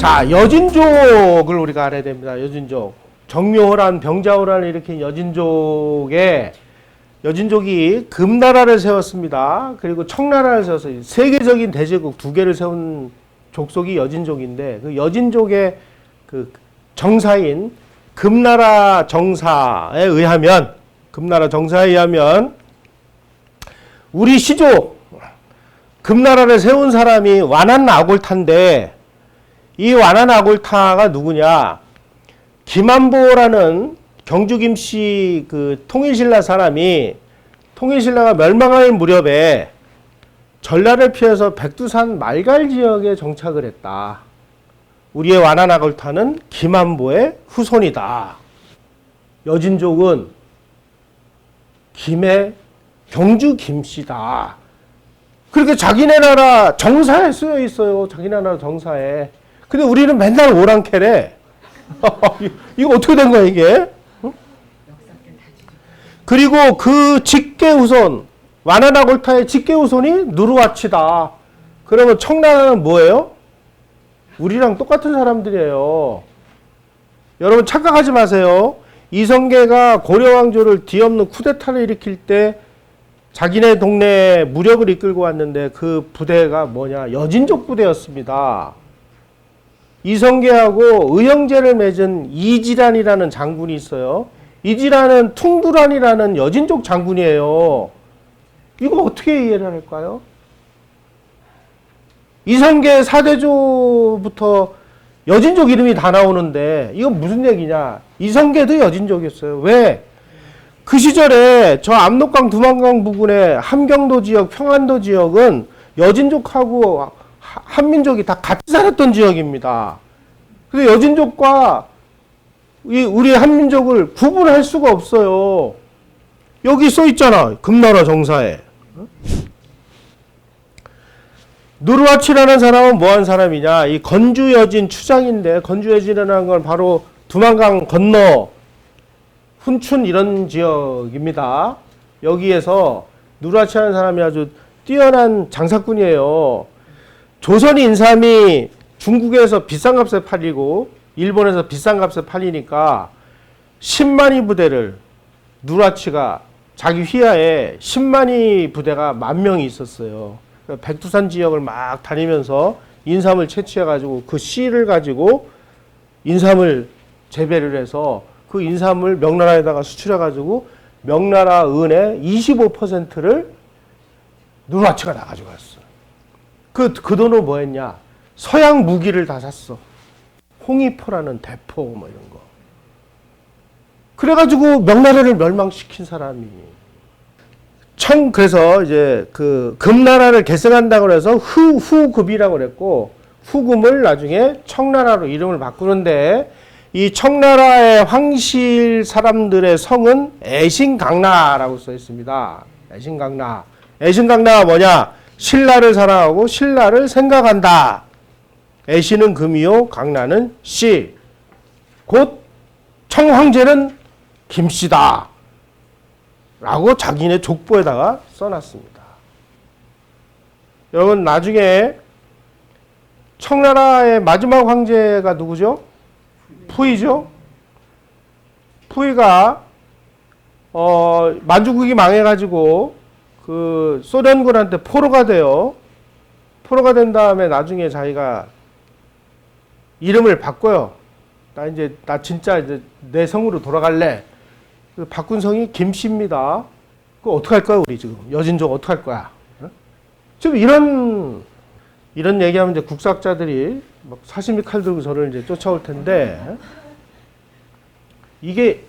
자, 여진족을 우리가 알아야 됩니다. 여진족. 정묘호란, 병자호란을 일으킨 여진족의 여진족이 금나라를 세웠습니다. 그리고 청나라를 세워서 세계적인 대제국 두 개를 세운 족속이 여진족인데 그 여진족의 그 정사인 금나라 정사에 의하면 금나라 정사에 의하면 우리 시족 금나라를 세운 사람이 완한 아골타인데 이 완한 아골타가 누구냐? 김한보라는 경주 김씨 그 통일신라 사람이 통일신라가 멸망할 무렵에 전라를 피해서 백두산 말갈 지역에 정착을 했다. 우리의 완한 아골타는 김한보의 후손이다. 여진족은 김의 경주 김씨다. 그렇게 자기네 나라 정사에 쓰여 있어요. 자기네 나라 정사에. 근데 우리는 맨날 오랑캐래. 이거 어떻게 된 거야, 이게? 응? 그리고 그 직계 후손, 와나나 골타의 직계 후손이 누르와치다. 그러면 청나라는 뭐예요? 우리랑 똑같은 사람들이에요. 여러분 착각하지 마세요. 이성계가 고려왕조를 뒤엎는 쿠데타를 일으킬 때 자기네 동네 무력을 이끌고 왔는데 그 부대가 뭐냐 여진족 부대였습니다. 이성계하고 의형제를 맺은 이지란이라는 장군이 있어요. 이지란은 퉁두란이라는 여진족 장군이에요. 이거 어떻게 이해를 할까요? 이성계 사대조부터 여진족 이름이 다 나오는데 이건 무슨 얘기냐? 이성계도 여진족이었어요. 왜? 그 시절에 저 압록강 두만강 부근의 함경도 지역, 평안도 지역은 여진족하고 하- 한민족이 다 같이 살았던 지역입니다. 근데 여진족과 이 우리 한민족을 구분할 수가 없어요. 여기 써 있잖아. 금나라 정사에. 누르와치라는 사람은 뭐한 사람이냐? 이 건주 여진 추장인데 건주 여진이라는 건 바로 두만강 건너 훈춘 이런 지역입니다. 여기에서 누르와치라는 사람이 아주 뛰어난 장사꾼이에요. 조선 인삼이 중국에서 비싼 값에 팔리고 일본에서 비싼 값에 팔리니까 10만이 부대를 누라치가 자기 휘하에 10만이 부대가 만 명이 있었어요. 그러니까 백두산 지역을 막 다니면서 인삼을 채취해 가지고 그 씨를 가지고 인삼을 재배를 해서 그 인삼을 명나라에다가 수출해 가지고 명나라 은의 25%를 누라치가 다 가지고 갔어. 그, 그 돈으로 뭐 했냐? 서양 무기를 다 샀어. 홍위포라는 대포 뭐 이런 거. 그래가지고 명나라를 멸망시킨 사람이. 청 그래서 이제 그 금나라를 계승한다고 해서 후 후금이라고 그랬고 후금을 나중에 청나라로 이름을 바꾸는데 이 청나라의 황실 사람들의 성은 애신강나라고 써 있습니다. 애신강나. 애신강나가 뭐냐? 신라를 사랑하고 신라를 생각한다. 애신은 금이요, 강나는 씨. 곧 청황제는 김씨다. 라고 자기네 족보에다가 써놨습니다. 여러분 나중에 청나라의 마지막 황제가 누구죠? 푸이죠. 푸이가 어, 만주국이 망해가지고 그 소련군한테 포로가 돼요. 포로가 된 다음에 나중에 자기가 이름을 바꿔요. 나 이제 나 진짜 이제 내 성으로 돌아갈래. 그 바꾼 성이 김씨입니다. 그 어떻게 할 거야 우리 지금 여진족 어떻게 할 거야? 어? 지금 이런 이런 얘기하면 이제 국사학자들이 막 사시미 칼 들고 저를 이제 쫓아올 텐데 이게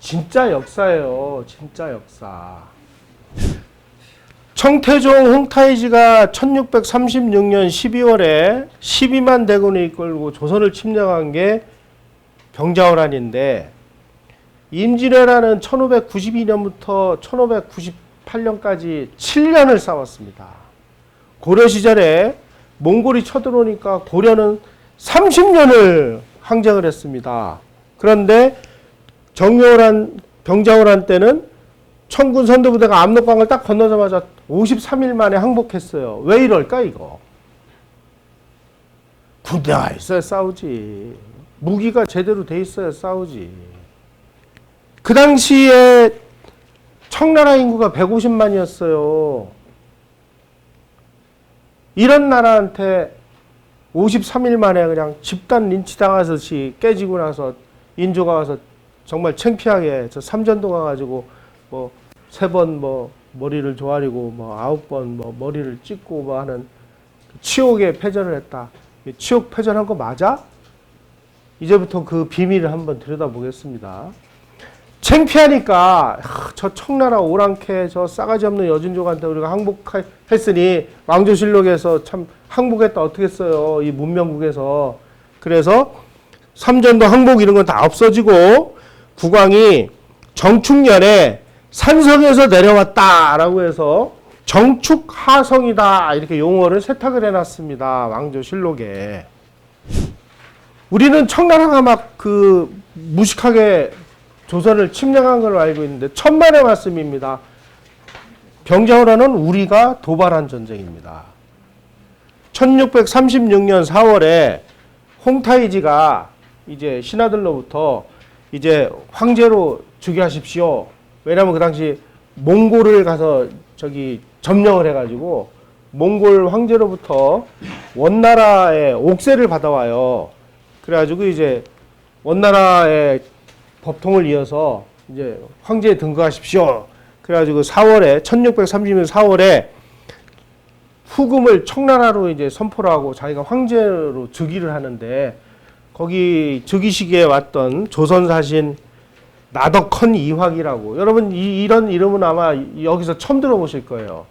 진짜 역사예요. 진짜 역사. 청태종 홍타이지가 1636년 12월에 12만 대군을 이끌고 조선을 침략한 게 병자호란인데 임진왜란은 1592년부터 1598년까지 7년을 싸웠습니다. 고려 시절에 몽골이 쳐들어오니까 고려는 30년을 항쟁을 했습니다. 그런데 정요란 병자호란 때는 청군 선도부대가 압록강을 딱 건너자마자 53일 만에 항복했어요. 왜 이럴까 이거? 군대가 있어야 싸우지. 무기가 제대로 돼 있어야 싸우지. 그 당시에 청나라 인구가 150만이었어요. 이런 나라한테 53일 만에 그냥 집단 린치 당하듯이 깨지고 나서 인조가 와서 정말 창피하게 저 삼전도 가가지고 뭐 세 번 뭐 머리를 조아리고 뭐 아홉 번 뭐 머리를 찍고 뭐 하는 치욕의 패전을 했다. 이 치욕 패전한 거 맞아? 이제부터 그 비밀을 한번 들여다보겠습니다. 창피하니까 하, 저 청나라 오랑캐 저 싸가지 없는 여진족한테 우리가 항복했으니 왕조실록에서 참 항복했다 어떻게 써요 이 문명국에서 그래서 삼전도 항복 이런 건 다 없어지고 국왕이 정축년에 산성에서 내려왔다라고 해서 정축하성이다 이렇게 용어를 세탁을 해놨습니다 왕조실록에 우리는 청나라가 막 그 무식하게 조선을 침략한 걸로 알고 있는데 천만의 말씀입니다. 병자호란은 우리가 도발한 전쟁입니다. 1636년 4월에 홍타이지가 이제 신하들로부터 이제 황제로 즉위하십시오. 왜냐하면 그 당시 몽골을 가서 저기 점령을 해가지고 몽골 황제로부터 원나라의 옥세를 받아와요. 그래가지고 이제 원나라의 법통을 이어서 이제 황제에 등극하십시오. 그래가지고 4월에 1630년 4월에 후금을 청나라로 이제 선포를 하고 자기가 황제로 즉위를 하는데 거기 즉위식에 왔던 조선 사신 나덕헌 이황이라고. 여러분 이, 이런 이름은 아마 여기서 처음 들어보실 거예요.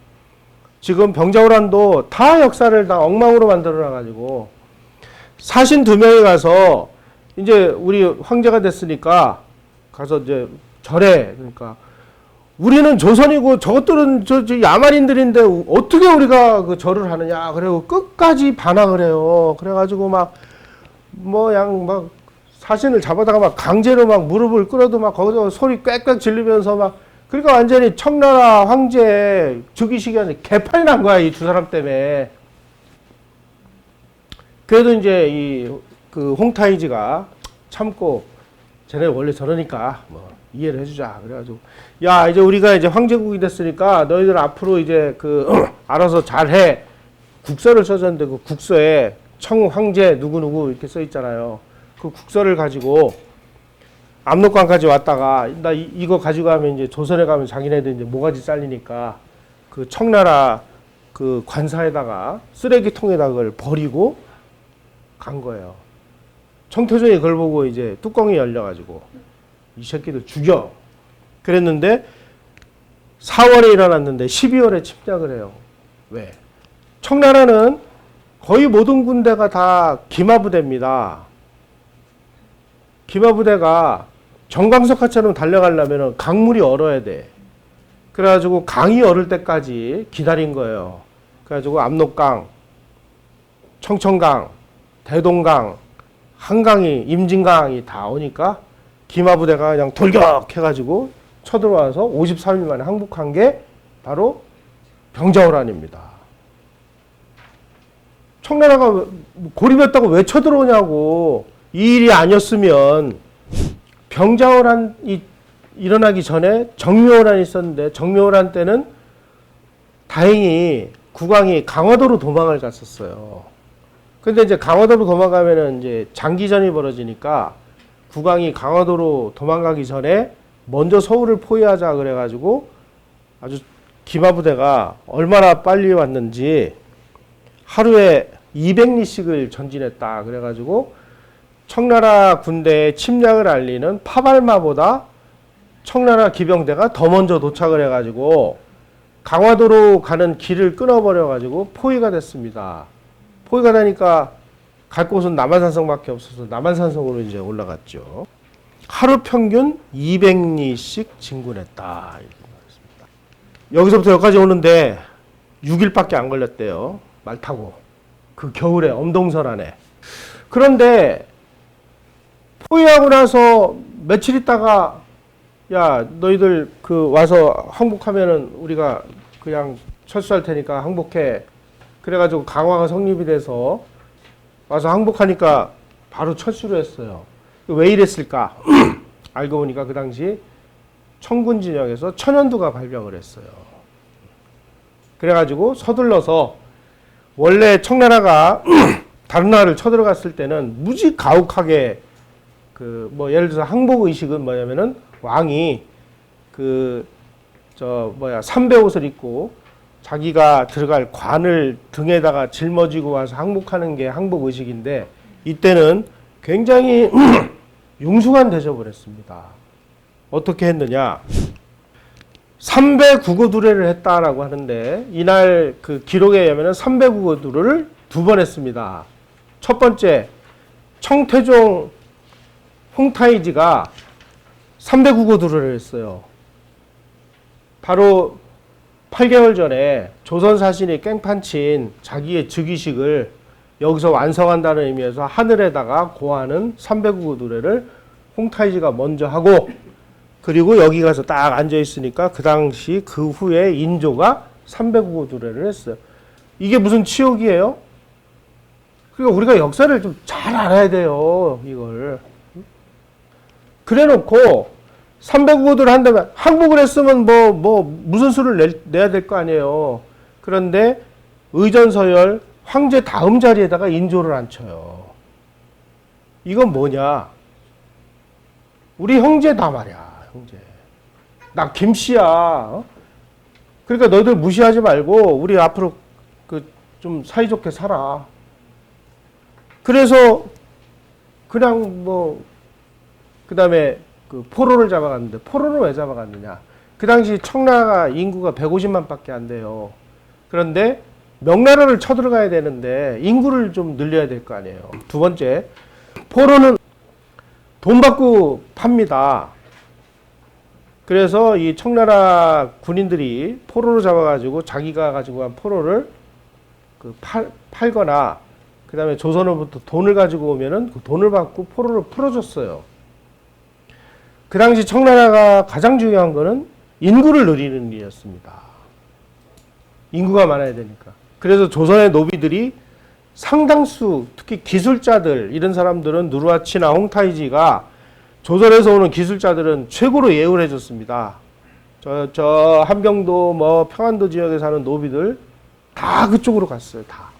지금 병자호란도 다 역사를 다 엉망으로 만들어 놔가지고 사신 두 명이 가서 이제 우리 황제가 됐으니까 가서 이제 절해 그러니까 우리는 조선이고 저것들은 저, 저 야만인들인데 어떻게 우리가 그 절을 하느냐. 그리고 끝까지 반항을 해요. 그래가지고 막 뭐 양 막 사신을 잡아다가 막 강제로 막 무릎을 끌어도 막 거기서 소리 꽥꽥 질리면서 막 그러니까 완전히 청나라 황제 즉위식이 아니라 개판이 난 거야 이 두 사람 때문에. 그래도 이제 이 그 홍타이지가 참고 쟤네 원래 저러니까 뭐 이해를 해주자. 그래가지고 야 이제 우리가 이제 황제국이 됐으니까 너희들 앞으로 이제 그 알아서 잘해. 국서를 써줬는데 그 국서에 청황제 누구 누구 이렇게 써 있잖아요 그 국서를 가지고 압록강까지 왔다가 나 이, 이거 가지고 가면 이제 조선에 가면 자기네들 이제 모가지 잘리니까 그 청나라 그 관사에다가 쓰레기통에다 그걸 버리고 간 거예요. 청태전이 그걸 보고 이제 뚜껑이 열려가지고 이 새끼들 죽여. 그랬는데 4월에 일어났는데 12월에 침략을 해요. 왜? 청나라는 거의 모든 군대가 다 기마부대입니다. 기마부대가 정광석화처럼 달려가려면 강물이 얼어야 돼. 그래가지고 강이 얼을 때까지 기다린 거예요. 그래가지고 압록강, 청천강, 대동강, 한강이 임진강이 다 오니까 기마부대가 그냥 돌격 해가지고 쳐들어와서 53일 만에 항복한 게 바로 병자호란입니다. 청나라가 고립했다고 왜 쳐들어오냐고 이 일이 아니었으면 병자호란이 일어나기 전에 정묘호란이 있었는데 정묘호란 때는 다행히 국왕이 강화도로 도망을 갔었어요. 근데 이제 강화도로 도망가면은 이제 장기전이 벌어지니까 국왕이 강화도로 도망가기 전에 먼저 서울을 포위하자 그래가지고 아주 기마부대가 얼마나 빨리 왔는지 하루에 200리씩을 전진했다 그래가지고 청나라 군대의 침략을 알리는 파발마보다 청나라 기병대가 더 먼저 도착을 해가지고 강화도로 가는 길을 끊어버려가지고 포위가 됐습니다. 포위가 되니까 갈 곳은 남한산성밖에 없어서 남한산성으로 이제 올라갔죠. 하루 평균 200리씩 진군했다. 여기서부터 여기까지 오는데 6일밖에 안 걸렸대요. 말 타고. 그 겨울에 엄동설 안에. 그런데 포위하고 나서 며칠 있다가 야 너희들 그 와서 항복하면은 우리가 그냥 철수할 테니까 항복해. 그래가지고 강화가 성립이 돼서 와서 항복하니까 바로 철수를 했어요. 왜 이랬을까? 알고 보니까 그 당시 청군 진영에서 천연두가 발병을 했어요. 그래가지고 서둘러서 원래 청나라가 다른 나라를 쳐들어갔을 때는 무지 가혹하게 그 뭐 예를 들어서 항복 의식은 뭐냐면은 왕이 그 저 뭐야 삼배 옷을 입고 자기가 들어갈 관을 등에다가 짊어지고 와서 항복하는 게 항복 의식인데 이때는 굉장히 융숭한 대접을 했습니다. 어떻게 했느냐? 삼배 국어두례를 했다라고 하는데 이날 그 기록에 의하면 삼배 국어두례를 두 번 했습니다. 첫 번째 청태종 홍타이지가 삼배 국어두례를 했어요. 바로 8개월 전에 조선 사신이 깽판친 자기의 즉위식을 여기서 완성한다는 의미에서 하늘에다가 고하는 삼배국어 노래를 홍타이지가 먼저 하고 그리고 여기 가서 딱 앉아 있으니까 그 당시 그 후에 인조가 삼배국어 노래를 했어요. 이게 무슨 치욕이에요? 그러니까 우리가 역사를 좀 잘 알아야 돼요. 이걸. 그래 놓고 300국어를 한다면 항복을 했으면 뭐, 뭐, 무슨 수를 낼, 내야 될 거 아니에요. 그런데 의전서열 황제 다음 자리에다가 인조를 앉혀요. 이건 뭐냐? 우리 형제다 말이야, 형제. 나 김씨야. 어? 그러니까 너희들 무시하지 말고 우리 앞으로 그 좀 사이좋게 살아. 그래서 그냥 뭐 그다음에 그 포로를 잡아갔는데 포로를 왜 잡아갔느냐? 그 당시 청나라 인구가 150만밖에 안 돼요. 그런데 명나라를 쳐들어가야 되는데 인구를 좀 늘려야 될 거 아니에요. 두 번째, 포로는 돈 받고 팝니다. 그래서 이 청나라 군인들이 포로를 잡아가지고 자기가 가지고 간 포로를 그 팔, 팔거나 그 다음에 조선으로부터 돈을 가지고 오면은 그 돈을 받고 포로를 풀어줬어요. 그 당시 청나라가 가장 중요한 거는 인구를 늘리는 일이었습니다. 인구가 많아야 되니까. 그래서 조선의 노비들이 상당수, 특히 기술자들, 이런 사람들은 누르하치나 홍타이지가 조선에서 오는 기술자들은 최고로 예우를 해줬습니다. 저, 저, 한병도, 뭐, 평안도 지역에 사는 노비들 다 그쪽으로 갔어요, 다.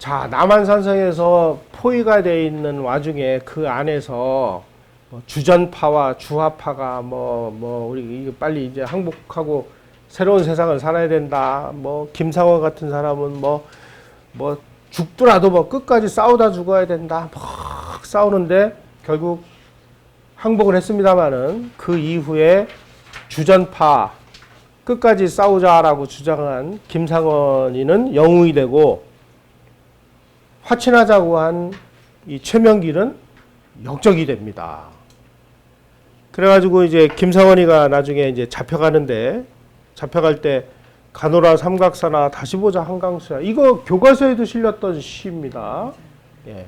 자, 남한산성에서 포위가 되어 있는 와중에 그 안에서 뭐 주전파와 주화파가 뭐, 뭐, 우리 빨리 이제 항복하고 새로운 세상을 살아야 된다. 뭐, 김상원 같은 사람은 뭐, 뭐, 죽더라도 뭐 끝까지 싸우다 죽어야 된다. 막 싸우는데 결국 항복을 했습니다마는 그 이후에 주전파 끝까지 싸우자라고 주장한 김상원이는 영웅이 되고 화친하자고 한 이 최명길은 역적이 됩니다. 그래가지고 이제 김상원이가 나중에 이제 잡혀가는데 잡혀갈 때 가노라 삼각사나 다시 보자 한강수야 이거 교과서에도 실렸던 시입니다. 예.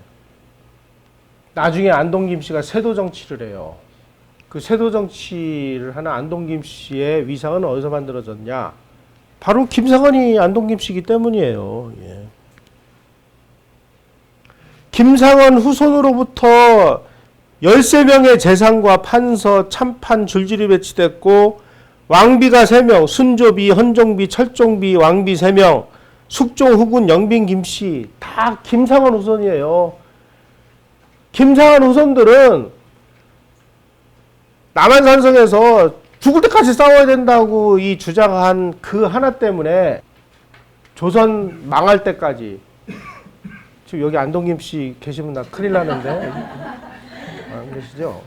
나중에 안동김 씨가 세도 정치를 해요. 그 세도 정치를 하는 안동김 씨의 위상은 어디서 만들어졌냐? 바로 김상원이 안동김 씨이기 때문이에요. 예. 김상원 후손으로부터 13명의 재상과 판서, 참판 줄줄이 배치됐고 왕비가 3명, 순조비, 헌종비, 철종비, 왕비 3명, 숙종, 후군, 영빈, 김씨 다 김상원 후손이에요. 김상원 후손들은 남한산성에서 죽을 때까지 싸워야 된다고 이 주장한 그 하나 때문에 조선 망할 때까지 지금 여기 안동김 씨 계시면 나 큰일 나는데 안 계시죠?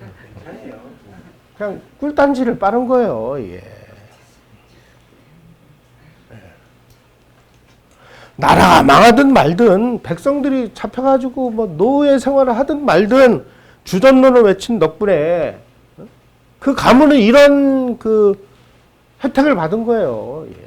그냥 꿀단지를 빠른 거예요. 예. 나라가 망하든 말든 백성들이 잡혀가지고 뭐 노예 생활을 하든 말든 주전론을 외친 덕분에 그 가문은 이런 그 혜택을 받은 거예요. 예.